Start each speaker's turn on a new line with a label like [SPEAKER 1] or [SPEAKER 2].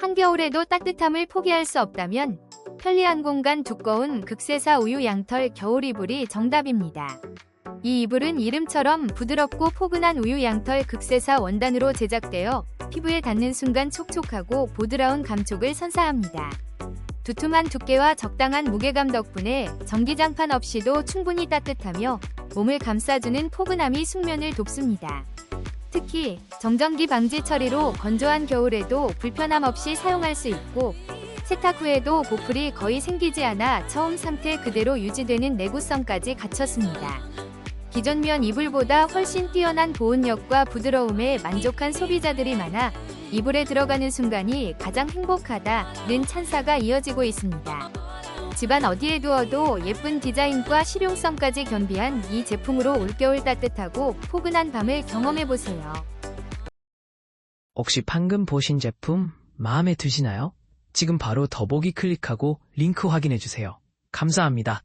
[SPEAKER 1] 한겨울에도 따뜻함을 포기할 수 없다면 편리한 공간 두꺼운 극세사 우유 양털 겨울 이불이 정답입니다. 이 이불은 이름처럼 부드럽고 포근한 우유 양털 극세사 원단으로 제작되어 피부에 닿는 순간 촉촉하고 보드라운 감촉을 선사합니다. 두툼한 두께와 적당한 무게감 덕분에 전기장판 없이도 충분히 따뜻하며 몸을 감싸주는 포근함이 숙면을 돕습니다. 특히 정전기 방지 처리로 건조한 겨울에도 불편함 없이 사용할 수 있고 세탁 후에도 보풀이 거의 생기지 않아 처음 상태 그대로 유지되는 내구성까지 갖췄습니다. 기존 면 이불보다 훨씬 뛰어난 보온력과 부드러움에 만족한 소비자들이 많아 이불에 들어가는 순간이 가장 행복하다는 찬사가 이어지고 있습니다. 집안 어디에 두어도 예쁜 디자인과 실용성까지 겸비한 이 제품으로 올겨울 따뜻하고 포근한 밤을 경험해보세요.
[SPEAKER 2] 혹시 방금 보신 제품 마음에 드시나요? 지금 바로 더보기 클릭하고 링크 확인해주세요. 감사합니다.